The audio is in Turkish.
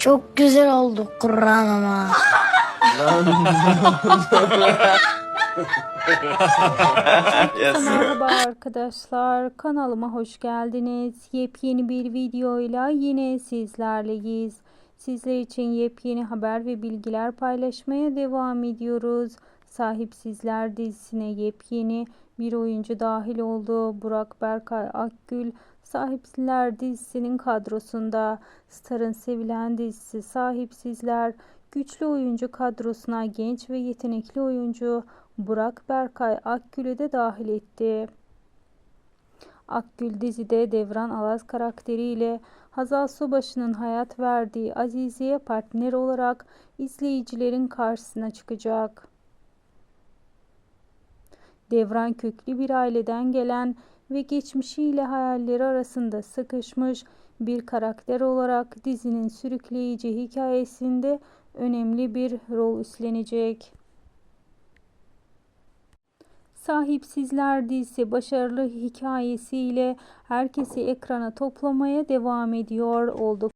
Çok güzel oldu Kur'an ama. Merhaba arkadaşlar kanalıma hoş geldiniz. Yepyeni bir videoyla yine sizlerleyiz. Sizler için yepyeni haber ve bilgiler paylaşmaya devam ediyoruz. Sahipsizler dizisine yepyeni bir oyuncu dahil oldu. Burak Berkay Akgül Sahipsizler dizisinin kadrosunda. Star'ın sevilen dizisi Sahipsizler güçlü oyuncu kadrosuna genç ve yetenekli oyuncu Burak Berkay Akgül'ü de dahil etti. Akgül dizide Devran Alaz karakteriyle Hazal Subaşı'nın hayat verdiği Azize'ye partner olarak izleyicilerin karşısına çıkacak. Devran köklü bir aileden gelen ve geçmişiyle hayalleri arasında sıkışmış bir karakter olarak dizinin sürükleyici hikayesinde önemli bir rol üstlenecek. Sahipsizler dizisi başarılı hikayesiyle herkesi ekrana toplamaya devam ediyor. Oldukça